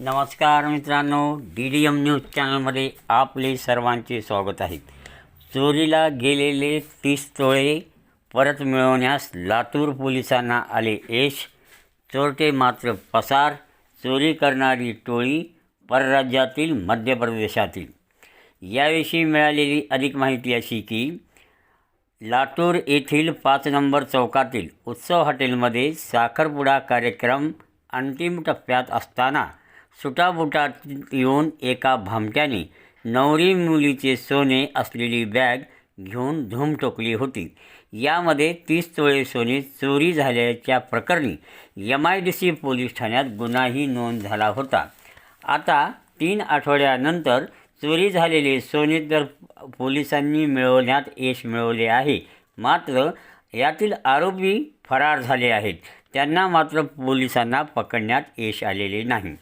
नमस्कार मित्रांनो D D M news चॅनलमध्ये आपले सर्वांचे स्वागत आहे. चोरीला गेलेले तीस तोळे परत मिळवण्यास लातूर पोलिसांना आले यश. चोरटे मात्र पसार चोरी करणारी टोळी परराज्यातील मध्य प्रदेशातील. याविषयी मिळालेली अधिक माहिती अशी की लातूर येथील पाच नंबर चौकातील उत्सव हॉटेलमध्ये साखरपुडा कार्यक्रम अंतिम टप्प्यात असताना सुटाबुटात येऊन एका भामट्याने नवरी मुलीचे सोने असलेली बॅग घेऊन धूम ठोकली होती. यामध्ये तीस तोळे सोने चोरी झाल्याच्या प्रकरणी M I D C police ठाण्यात गुन्हाही नोंद झाला होता. आता तीन आठवड्यानंतर चोरी झालेले सोने तर पोलिसांनी मिळवण्यात यश मिळवले आहे. मात्र यातील आरोपी फरार झाले आहेत. त्यांना मात्र पोलिसांना पकडण्यात यश आलेले नाही.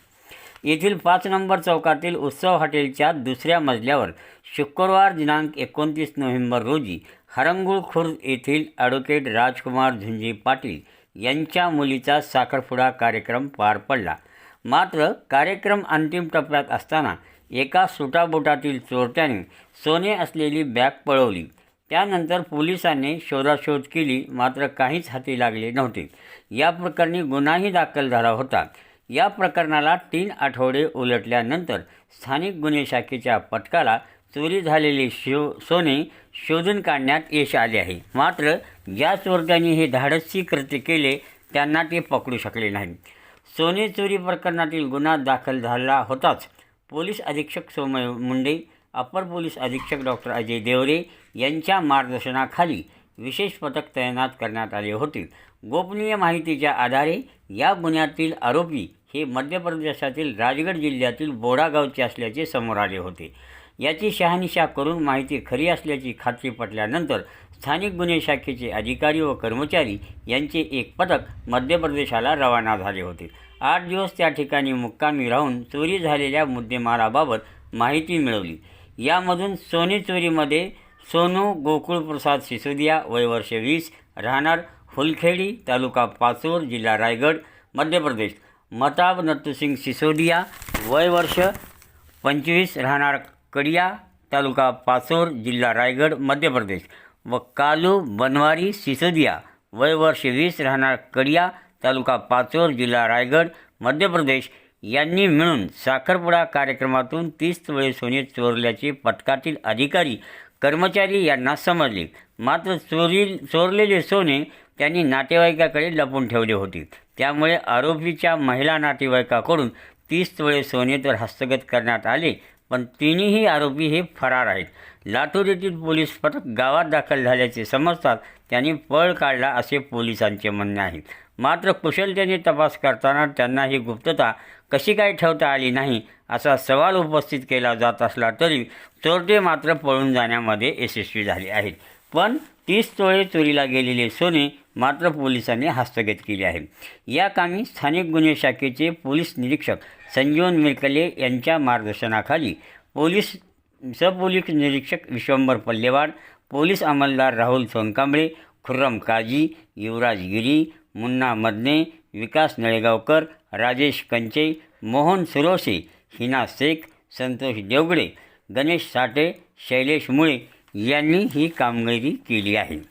येथील पाच नंबर चौकातील उत्सव हॉटेलच्या दुसऱ्या मजल्यावर शुक्रवार दिनांक एकोणतीस नोव्हेंबर रोजी हरंगुळ खुर्द येथील ॲडव्होकेट राजकुमार झुंजी पाटील यांच्या मुलीचा साखरपुडा कार्यक्रम पार पडला. मात्र कार्यक्रम अंतिम टप्प्यात असताना एका सुटाबोटातील चोरट्याने सोने असलेली बॅग पळवली. त्यानंतर पोलिसांनी शोधाशोध केली मात्र काहीच हाती लागले नव्हते. या प्रकरणी गुन्हाही दाखल झाला होता. या प्रकरणाला तीन आठवडे उलटल्यानंतर स्थानिक गुन्हे शाखेच्या पथकाला चोरी झालेले शो सोने शोधून काढण्यात यश आले आहे. मात्र ज्या चोरट्यांनी हे धाडसी कृत्य केले त्यांना ते पकडू शकले नाही सोने चोरी प्रकरणातील गुन्हा दाखल झाला होताच पोलीस अधीक्षक सोमय मुंडे अपर पोलीस अधीक्षक डॉक्टर अजय देवरे यांच्या मार्गदर्शनाखाली विशेष पथक तैनात करण्यात आले होते. गोपनीय माहितीच्या आधारे या गुन्ह्यातील आरोपी हे मध्य प्रदेशातील राजगड जिल्ह्यातील बोडागावचे असल्याचे समोर आले होते. याची शहानिशा करून माहिती खरी असल्याची खात्री पटल्यानंतर स्थानिक गुन्हे शाखेचे अधिकारी व कर्मचारी यांचे एक पथक मध्य प्रदेशाला रवाना झाले होते. आठ दिवस त्या ठिकाणी मुक्कामी राहून चोरी झालेल्या मुद्देमालाबाबत माहिती मिळवली. यामधून सोने चोरीमध्ये सोनू गोकुळप्रसाद सिसोदिया वय वर्ष वीस राहणार फुलखेडी तालुका पाचोर जिल्हा रायगड मध्य प्रदेश. मताब नत्तुसिंग सिसोदिया वय वर्ष पंचवीस राहणार कडिया तालुका पाचोर जिल्हा रायगड मध्य प्रदेश. व कालू बनवारी सिसोदिया वय वर्ष वीस राहणार कडिया तालुका पाचोर जिल्हा रायगड मध्य प्रदेश. यांनी मिळून साखरपुडा कार्यक्रमातून तीस तोळे सोने चोरल्याचे पथकातील अधिकारी कर्मचारी यांना समजले. मात्र चोरी चोरलेले सोने त्यांनी नातेवाईकाकडे लपून ठेवले होते. त्यामुळे आरोपीच्या महिला नातेवाईकाकडून तीस तोळे सोने तर हस्तगत करण्यात आले पण तिन्ही आरोपी हे फरार आहेत. लातूर येथील पोलीस पथक गावात दाखल झाल्याचे समजतात त्यांनी पळ काढला असे पोलिसांचे म्हणणे आहे. मात्र कुशलतेने तपास करताना त्यांना ही गुप्तता कशी काय ठेवता आली नाही असा सवाल उपस्थित केला जात असला तरी चोरटे मात्र पळून जाण्यामध्ये यशस्वी झाले आहेत. पण तीस तोळे चोरीला गेलेले सोने मात्र पोलिसांनी हस्तगत केले आहे. या कामी स्थानिक गुन्हे शाखेचे पोलीस निरीक्षक संजीवन मिरकले यांच्या मार्गदर्शनाखाली पोलीस सपोलीस निरीक्षक विश्वंभर पल्लेवाड पोलीस अंमलदार राहुल सोनकांबळे खुर्रम काजी युवराज गिरी मुन्ना मदने विकास नळेगावकर राजेश कंचे मोहन सुरोसे हिना शेख संतोष देवगडे गणेश साठे शैलेश मुळे यांनी ही कामगिरी केली आहे.